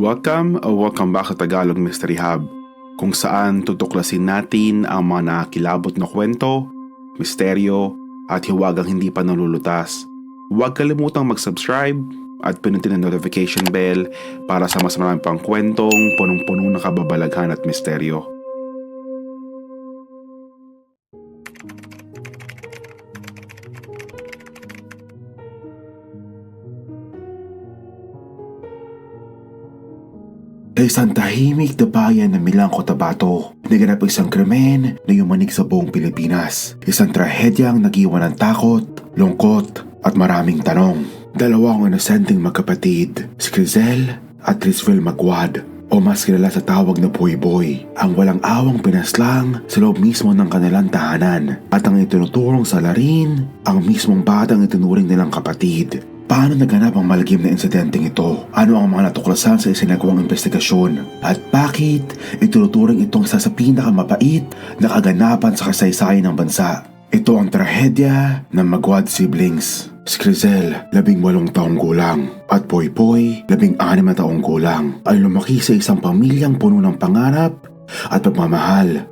Welcome o welcome back sa Tagalog Mystery Hub kung saan tutuklasin natin ang mga nakakilabot na kwento, misteryo at hiwagang hindi pa nalulutas. Huwag kalimutang mag-subscribe at pinutin ang notification bell para sa mas marami pang kwentong punong-puno ng kababalaghan at misteryo. Sa isang tahimik na bayan ng Milang Cotabato, naganap isang krimen na yumanig sa buong Pilipinas. Isang trahedyang nag-iwan ng takot, lungkot at maraming tanong. Dalawang inosenteng magkapatid, si Crizel at Trisville Magwad o mas kilala sa tawag na Boy Boy, ang walang awang pinaslang sa loob mismo ng kanilang tahanan at ang itinuturong sa larin ang mismong batang itinuring nilang kapatid. Paano naganap ang malagim na insidenteng ito? Ano ang mga natuklasan sa isinagawang investigasyon? At bakit ituturing itong isa sa pinakamabait na kaganapan sa kasaysayan ng bansa? Ito ang trahedya ng Magwad siblings. Si Crizel, labing walong taong gulang, at Poy Poy, labing anim na taong gulang, ay lumaki sa isang pamilyang puno ng pangarap at pagmamahal.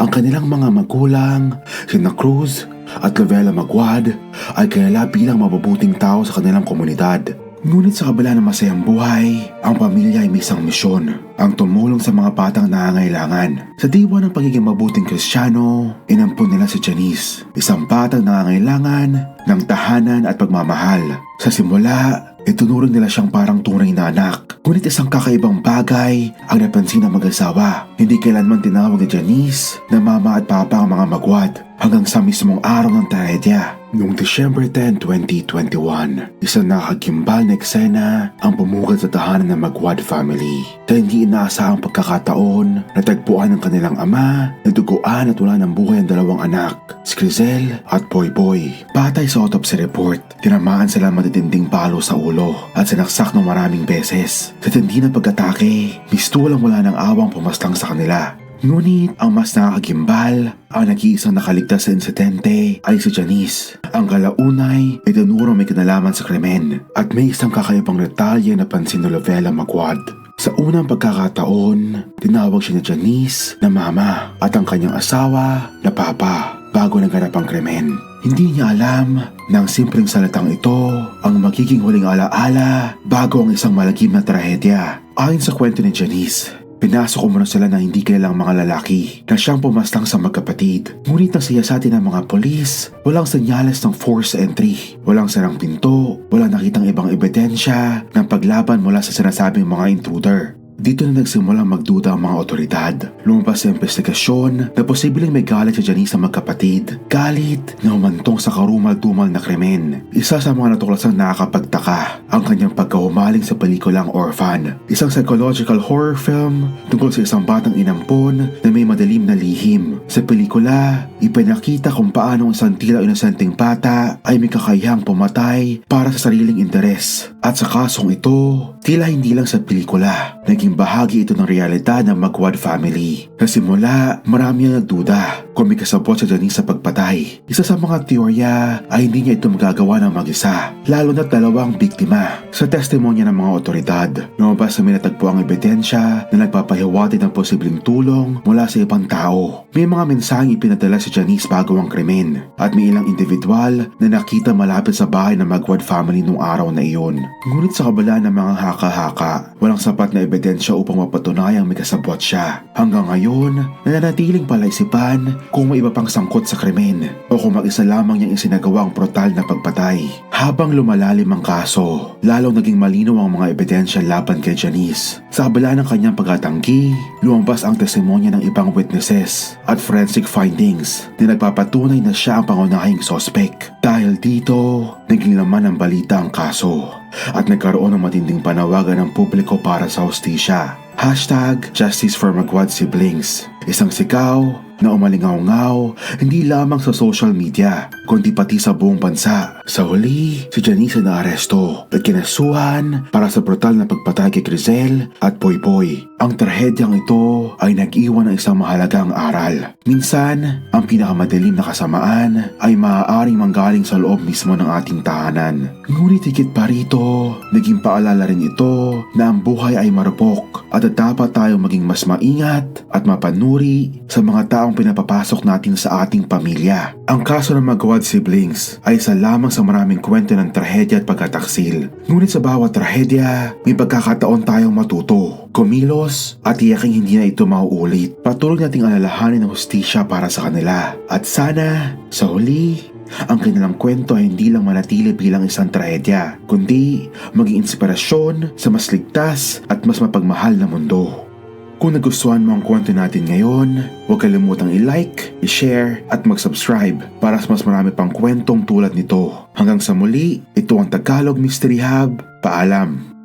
Ang kanilang mga magulang, sina Cruz at Lavella Magwad, ay kilala bilang mabubuting tao sa kanilang komunidad. Ngunit sa kabila ng masayang buhay, ang pamilya ay may isang misyon, ang tumulong sa mga batang nangangailangan. Sa diwa ng pagiging mabuting kristyano, inampun nila si Janice, isang batang nangangailangan ng tahanan at pagmamahal. Sa simula, itunuring nila siyang parang tunay na anak. Ngunit isang kakaibang bagay ang napansin ng mag-asawa. Hindi kailanman tinawag ni Janice na mama at papa ang mga magwad hanggang sa mismong araw ng trahedya. Noong December 10, 2021, isang nakagimbal na eksena ang pumugad sa tahanan ng Magwad family. Sa hindi inaasahang pagkakataon, natagpuan ng kanilang ama na duguan at wala ng buhay ang dalawang anak, si Crizel at Boy Boy. Patay sa autopsy report, tinamaan sila matitinding palo sa ulo at sinaksak ng maraming beses. Sa tindi ng pag-atake, mistulang wala ng awang pumaslang sa kanila. Ngunit ang mas nakakagimbal, ang nag-iisang nakaligtas sa insidente ay si Janice. Ang kalaunay ay tinuro may kinalaman sa krimen at may isang kakaibang detalye na pansin ni Lovella Magwad. Sa unang pagkakataon, tinawag siya ni Janice na mama at ang kanyang asawa na papa bago naganap ang krimen. Hindi niya alam na ang simpleng salitang ito ang magiging huling alaala bago ang isang malagim na trahedya. Ayon sa kwento ni Janice, Pinasok umano sila na hindi kilalang mga lalaki na siyang pumastang sa magkapatid. Ngunit nang siyasatin ng mga polis, walang senyales ng force entry. Walang sarang pinto, walang nakitang ibang ebidensya ng paglaban mula sa sinasabing mga intruder. Dito na nagsimulang magduda ang mga otoridad. Lumabas sa investigasyon na posibleng may galit sa Janice sa magkapatid. Galit na humantong sa karumal-dumal na krimen. Isa sa mga natuklasang nakakapagtaka ang kanyang pagkahumaling sa pelikulang Orphan. Isang psychological horror film tungkol sa isang batang inampon na may madilim na lihim. Sa pelikula, ipinakita kung paano ang isang tila inosenteng bata ay may kakayahang pumatay para sa sariling interes. At sa kasong ito, tila hindi lang sa pelikula, naging bahagi ito ng realidad ng Magwad family. Sa simula, marami ang nagduda kung may kasabot sa Janice sa pagpatay. Isa sa mga teorya ay hindi niya ito magagawa ng mag-isa, lalo na't dalawang biktima. Sa testimonya ng mga otoridad, lumabas na may natagpo ang ebidensya na nagpapahiwatig ng posibleng tulong mula sa ibang tao. May mga mensaheng ipinadala si Janice bago ang krimen at may ilang individual na nakita malapit sa bahay ng Magwad family nung araw na iyon. Ngunit sa kabila ng mga haka-haka, walang sapat na ebidensya upang mapatunayang may kasabot siya. Hanggang ngayon, nananatiling palaisipan kung may iba pang sangkot sa krimen o kung mag-isa lamang niyang isinagawa ang brutal na pagpatay. Habang lumalalim ang kaso, lalong naging malinaw ang mga ebidensya laban kay Janice. Sa kabila ng kanyang pagkatanggi, lumabas ang testimonya ng ibang witnesses at forensic findings na nagpapatunay na siya ang pangunahing sospek. Dahil dito, naging laman ng balita ang kaso at nagkaroon ng matinding panawagan ng publiko para sa hostisya. Hashtag Justice for Magwad Siblings. Isang sikaw na umalingaw-ngaw hindi lamang sa social media, kundi pati sa buong bansa. Sa huli, si Janice na aresto at kinasuhan para sa brutal na pagpatay kay Crizel at Poy Poy. Ang trahedyang ito ay nag-iwan ng isang mahalagang aral. Minsan, ang pinakamadilim na kasamaan ay maaaring manggaling sa loob mismo ng ating tahanan. Ngunit higit pa rito, naging paalala rin ito na ang buhay ay marupok at dapat tayong maging mas maingat at mapanuri sa mga taong pinapapasok natin sa ating pamilya. Ang kaso ng Magawad siblings ay isa lamang sa maraming kwento ng trahedya at pagkataksil. Ngunit sa bawat trahedya, may pagkakataon tayong matuto, kumilos at tiyaking hindi na ito mauulit. Patuloy nating alalahanin ang hustisya para sa kanila. At sana, sa huli, ang kanilang kwento ay hindi lang manatili bilang isang trahedya, kundi maging inspirasyon sa mas ligtas at mas mapagmahal na mundo. Kung nagustuhan mo ang kwento natin ngayon, huwag kalimutang i-like, i-share at mag-subscribe para sa mas marami pang kwentong tulad nito. Hanggang sa muli, ito ang Tagalog Mystery Hub. Paalam!